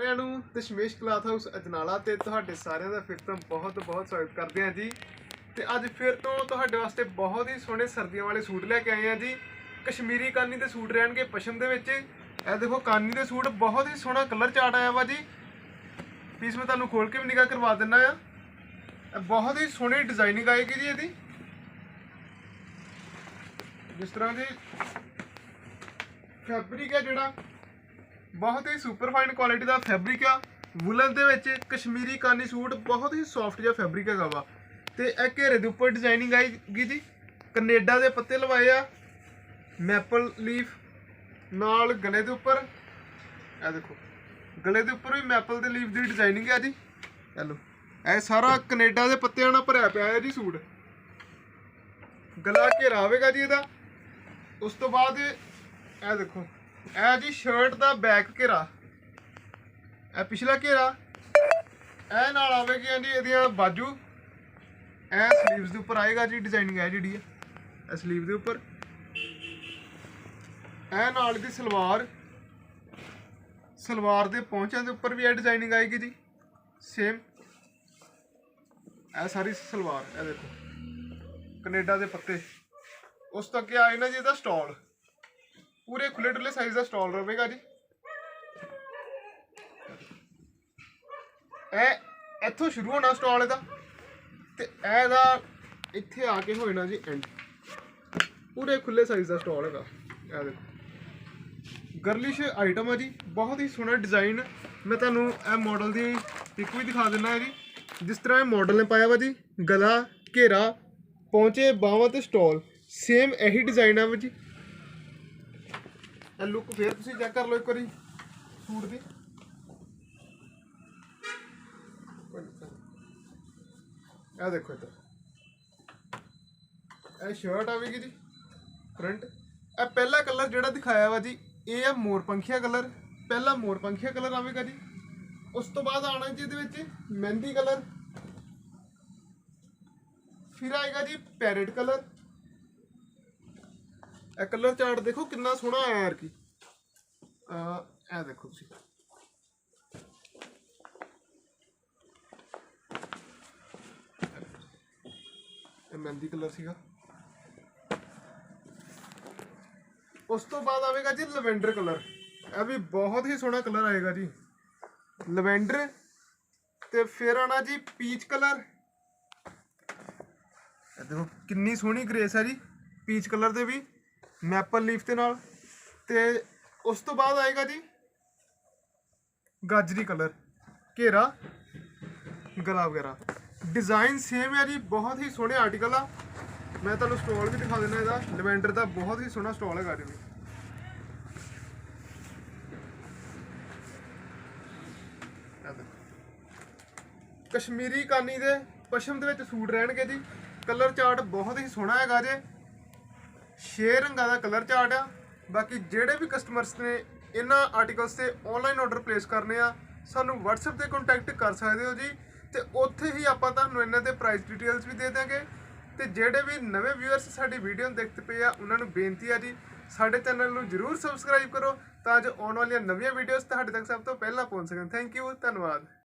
ਸਾਰਿਆਂ ਨੂੰ Dashmesh cloth house Ajnala ਤੇ ਤੁਹਾਡੇ ਸਾਰਿਆਂ ਦਾ ਫਿਰ ਤੋਂ ਬਹੁਤ ਬਹੁਤ ਸਵਾਗਤ ਕਰਦੇ ਹਾਂ ਜੀ। ਤੇ ਅੱਜ ਫਿਰ ਤੋਂ ਤੁਹਾਡੇ ਵਾਸਤੇ ਬਹੁਤ ਹੀ ਸੋਹਣੇ ਸਰਦੀਆਂ ਵਾਲੇ ਸੂਟ ਲੈ ਕੇ ਆਏ ਹਾਂ ਜੀ। ਕਸ਼ਮੀਰੀ ਕਾਨੀ ਦੇ ਸੂਟ ਰਹਿਣਗੇ ਪਸ਼ਮ ਦੇ ਵਿੱਚ। ਇਹ ਦੇਖੋ, ਕਾਨੀ ਦੇ ਸੂਟ ਬਹੁਤ ਹੀ ਸੋਹਣਾ ਕਲਰ ਚਾਟ ਆਇਆ ਵਾ ਜੀ। ਪੀਸ ਮੈਂ ਤੁਹਾਨੂੰ ਖੋਲ ਕੇ ਵੀ ਨਿਗਾਹ ਕਰਵਾ ਦਿੰਦਾ ਆ। ਬਹੁਤ ਹੀ ਸੋਹਣੀ ਡਿਜ਼ਾਈਨਿੰਗ ਆਏਗੀ ਜੀ ਇਹਦੀ। ਜਿਸ ਤਰ੍ਹਾਂ ਦੀ ਫੈਬਰਿਕ ਹੈ ਜਿਹੜਾ ਬਹੁਤ ਹੀ ਸੁਪਰ ਫਾਈਨ ਕੁਆਲਿਟੀ ਦਾ ਫੈਬਰਿਕ ਆ। ਵੁਲਨ ਦੇ ਵਿੱਚ ਕਸ਼ਮੀਰੀ ਕਾਨੀ ਸੂਟ ਬਹੁਤ ਹੀ ਸੌਫਟ ਜਿਹਾ ਫੈਬਰਿਕ ਹੈਗਾ ਵਾ। ਤੇ ਇਹ ਘੇਰੇ ਦੇ ਉੱਪਰ ਡਿਜ਼ਾਈਨਿੰਗ ਆਏਗੀ ਜੀ। ਕੈਨੇਡਾ ਦੇ ਪੱਤੇ ਲਵਾਏ ਆ। ਮੈਪਲ ਲੀਫ ਨਾਲ ਗਲੇ ਦੇ ਉੱਪਰ। ਇਹ ਦੇਖੋ, ਗਲੇ ਦੇ ਉੱਪਰ ਵੀ ਮੈਪਲ ਦੇ ਲੀਫ ਦੀ ਡਿਜ਼ਾਈਨਿੰਗ ਆ ਜੀ। ਇਹ ਲਓ, ਇਹ ਸਾਰਾ ਕੈਨੇਡਾ ਦੇ ਪੱਤਿਆਂ ਨਾਲ ਭਰਿਆ ਪਿਆ ਹੈ ਜੀ ਸੂਟ। ਗਲਾ ਘੇਰਾ ਆਵੇਗਾ ਜੀ ਇਹਦਾ। ਉਸ ਤੋਂ ਬਾਅਦ ਇਹ ਦੇਖੋ ਇਹ ਜੀ ਸ਼ਰਟ ਦਾ ਬੈਕ ਘੇਰਾ। ਇਹ ਪਿਛਲਾ ਘੇਰਾ। ਇਹ ਨਾਲ ਆਵੇਗੀ ਜੀ ਇਹਦੀਆਂ ਬਾਜੂ। ਇਹ ਸਲੀਵਸ ਦੇ ਉੱਪਰ ਆਏਗਾ ਜੀ ਡਿਜ਼ਾਈਨਿੰਗ ਹੈ ਜਿਹੜੀ ਹੈ ਇਹ ਸਲੀਵ ਦੇ ਉੱਪਰ। ਇਹ ਨਾਲ ਦੀ ਸਲਵਾਰ। ਸਲਵਾਰ ਦੇ ਪਹੁੰਚਿਆਂ ਦੇ ਉੱਪਰ ਵੀ ਇਹ ਡਿਜ਼ਾਈਨਿੰਗ ਆਏਗੀ ਜੀ। ਸੇਮ ਇਹ ਸਾਰੀ ਸਲਵਾਰ ਇਹ ਦੇਖੋ। ਕੈਨੇਡਾ ਦੇ ਪੱਤੇ। ਉਸ ਤੋਂ ਅੱਗੇ ਆਏ ਨਾ ਜੀ ਇਹਦਾ ਸਟਾਲ ਪੂਰੇ ਖੁੱਲੇ ਡੁੱਲੇ ਸਾਈਜ਼ ਦਾ ਸਟਾਲ ਰਹੇਗਾ ਜੀ। ਇਹ ਇੱਥੋਂ ਸ਼ੁਰੂ ਹੋਣਾ ਸਟਾਲ ਇਹਦਾ ਤੇ ਇਹਦਾ ਇੱਥੇ ਆ ਕੇ ਹੋਣਾ ਜੀ ਐਂਡ ਪੂਰੇ ਖੁੱਲੇ ਸਾਈਜ਼ ਦਾ ਸਟਾਲ ਹੈਗਾ। ਇਹ ਦੇਖੋ। ਗਰਲਿਸ਼ ਆਈਟਮ ਆ ਜੀ। ਬਹੁਤ ਹੀ ਸੋਹਣਾ ਡਿਜ਼ਾਈਨ ਮੈਂ ਤੁਹਾਨੂੰ ਇਹ ਮਾਡਲ ਦੀ ਪਿਕ ਵੀ ਦਿਖਾ ਦਿੰਦਾ ਹੈ ਜੀ। ਜਿਸ ਤਰ੍ਹਾਂ ਇਹ ਮਾਡਲ ਨੇ ਪਾਇਆ ਵਾ ਜੀ, ਗਲਾ, ਘੇਰਾ ਪਹੁੰਚੇ ਬਾਹਾਂ ਤੇ ਸਟਾਲ ਸੇਮ ਇਹੀ ਡਿਜ਼ਾਈਨ ਆ ਵਾ ਜੀ। ਇਹ ਲੁੱਕ ਫੇਰ ਤੁਸੀਂ ਚੈੱਕ ਕਰ ਲਓ ਇੱਕ ਵਾਰੀ, ਸੂਟ ਦੀ। ਇਹ ਦੇਖੋ ਇੱਧਰ। ਇਹ ਸ਼ਰਟ ਆਵੇਗੀ ਜੀ ਫਰੰਟ ਇਹ ਪਹਿਲਾ ਕਲਰ ਜਿਹੜਾ ਦਿਖਾਇਆ ਵਾ ਜੀ, ਇਹ ਹੈ ਮੋਰਪੰਖੀਆ ਕਲਰ ਪਹਿਲਾ ਮੋਰਪੰਖੀਆ ਕਲਰ ਆਵੇਗਾ ਜੀ। ਉਸ ਤੋਂ ਬਾਅਦ ਆਣਾ ਜੀ ਇਹਦੇ ਵਿੱਚ ਮਹਿੰਦੀ ਕਲਰ ਫਿਰ ਆਏਗਾ ਜੀ ਪੈਰਟ ਕਲਰ ਇਹ ਕਲਰ ਚਾਰਟ ਦੇਖੋ ਕਿੰਨਾ ਸੋਹਣਾ ਆਇਆ ਯਾਰ ਕੀ। ਆ ਇਹ ਦੇਖੋ ਤੁਸੀਂ। ਇਹ ਮਹਿੰਦੀ ਕਲਰ ਸੀਗਾ। ਉਸ ਤੋਂ ਬਾਅਦ ਆਵੇਗਾ ਜੀ ਲਵੈਂਡਰ ਕਲਰ। ਇਹ ਵੀ ਬਹੁਤ ਹੀ ਸੋਹਣਾ ਕਲਰ ਆਏਗਾ ਜੀ। ਲਵੈਂਡਰ ਤੇ ਫਿਰ ਆਣਾ ਜੀ ਪੀਚ ਕਲਰ। ਇਹ ਦੇਖੋ ਕਿੰਨੀ ਸੋਹਣੀ ਗ੍ਰੇਸ ਹੈ ਜੀ ਪੀਚ ਕਲਰ ਦੇ ਵੀ। ਮੈਪਲ ਲੀਫ ਦੇ ਨਾਲ ਤੇ ਉਸ ਤੋਂ ਬਾਅਦ ਆਏਗਾ ਜੀ ਗਾਜਰੀ ਕਲਰ, ਘੇਰਾ, ਗਲਾ ਵਗੈਰਾ। ਡਿਜ਼ਾਈਨ ਸੇਮ ਹੈ ਜੀ, ਬਹੁਤ ਹੀ ਸੋਹਣੇ ਆਰਟੀਕਲ ਆ। ਮੈਂ ਤੁਹਾਨੂੰ ਸਟਾਲ ਵੀ ਦਿਖਾ ਦਿੰਦਾ ਇਹਦਾ, ਲਵੈਂਡਰ ਦਾ ਬਹੁਤ ਹੀ ਸੋਹਣਾ ਸਟਾਲ ਹੈਗਾ ਜੀ ਕਸ਼ਮੀਰੀ ਕਾਨੀ ਦੇ ਪਸ਼ਮ ਦੇ ਵਿੱਚ ਸੂਟ ਰਹਿਣਗੇ ਜੀ। ਕਲਰ ਚਾਰਟ ਬਹੁਤ ਹੀ ਸੋਹਣਾ ਹੈਗਾ ਜੇ। ਛੇ ਰੰਗਾਂ ਦਾ ਕਲਰ ਚਾਰਟ ਆ। ਬਾਕੀ ਜਿਹੜੇ ਵੀ ਕਸਟਮਰਸ ਨੇ ਇਹਨਾਂ ਆਰਟੀਕਲਸ ਤੇ ਆਨਲਾਈਨ ਆਰਡਰ ਪਲੇਸ ਕਰਨੇ ਆ, ਸਾਨੂੰ WhatsApp ਤੇ ਕੰਟੈਕਟ ਕਰ ਸਕਦੇ ਹੋ ਜੀ। ਤੇ ਉੱਥੇ ਹੀ ਆਪਾਂ ਤੁਹਾਨੂੰ ਇਹਨਾਂ ਦੇ ਪ੍ਰਾਈਸ ਡਿਟੇਲਸ ਵੀ ਦੇ ਦਾਂਗੇ ਤੇ ਜਿਹੜੇ ਵੀ ਨਵੇਂ ਵਿਊਅਰਸ ਸਾਡੀ ਵੀਡੀਓ ਨੂੰ ਦੇਖਦੇ ਪਏ ਆ, ਉਹਨਾਂ ਨੂੰ ਬੇਨਤੀ ਆ ਜੀ, ਸਾਡੇ ਚੈਨਲ ਨੂੰ ਜਰੂਰ ਸਬਸਕ੍ਰਾਈਬ ਕਰੋ ਤਾਂ ਜੋ ਆਉਣ ਵਾਲੀਆਂ ਨਵੀਆਂ ਵੀਡੀਓਜ਼ ਤੁਹਾਡੇ ਤੱਕ ਸਭ ਤੋਂ ਪਹਿਲਾਂ ਪਹੁੰਚ ਸਕਣ। ਥੈਂਕ ਯੂ ਧੰਨਵਾਦ।